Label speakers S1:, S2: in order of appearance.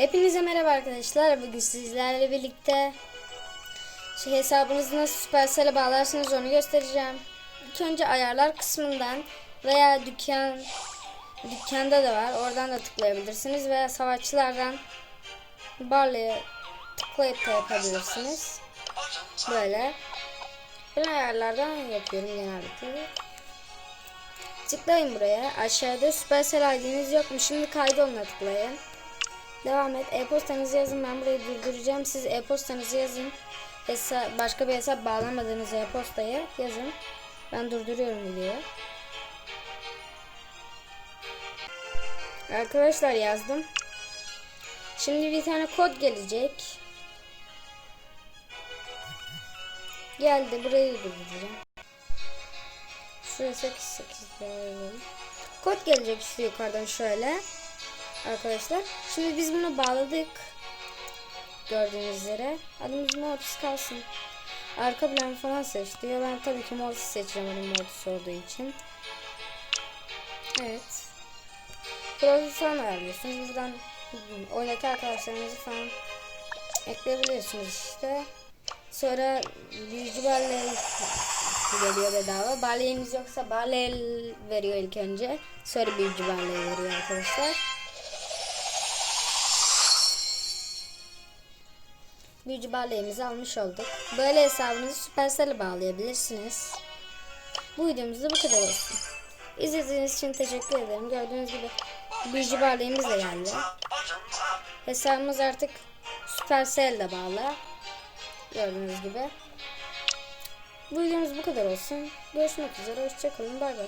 S1: Hepinize merhaba arkadaşlar. Bugün sizlerle birlikte şey hesabınızı nasıl Supercell'e bağlarsınız onu göstereceğim. İlk önce ayarlar kısmından veya dükkan dükkanda da var. Oradan da tıklayabilirsiniz veya savaşçılardan Barley'e tıklayıp da yapabilirsiniz. Böyle. Ben ayarlardan yapıyorum genellikle. Tıklayın buraya. Aşağıda Supercell ID'niz yok mu? Şimdi kaydoluna tıklayın. Devam et. E-postanızı yazın. Ben burayı durduracağım. Siz e-postanızı yazın. Hesa başka bir hesap bağlamadığınız e-postayı yazın. Ben durduruyorum videoyu. Arkadaşlar yazdım. Şimdi bir tane kod gelecek. Geldi. Burayı durduracağım. Şuraya 8 8 yazalım. Kod gelecek işte yukarıdan şöyle. Arkadaşlar. Şimdi biz bunu bağladık. Gördüğünüz üzere. Adımız Mortis kalsın. Arka plan falan seç diyor. Ben tabii ki Mortis seçeceğim adım Mortis olduğu için. Evet. Profil falan ayarlıyorsunuz. Buradan oynaki arkadaşlarınızı falan ekleyebiliyorsunuz işte. Sonra büyücü barley geliyor bedava. Barley'iniz yoksa barley veriyor ilk önce. Sonra büyücü barley veriyor arkadaşlar. Büyücü barleyimizi almış olduk. Böyle hesabınızı Supercell'e bağlayabilirsiniz. Bu videomuzda bu kadar olsun. İzlediğiniz için teşekkür ederim. Gördüğünüz gibi büyücü barleyimiz de geldi. Hesabımız artık Supercell'le bağlı. Gördüğünüz gibi. Bu videomuz bu kadar olsun. Görüşmek üzere. Hoşçakalın. Bay bay.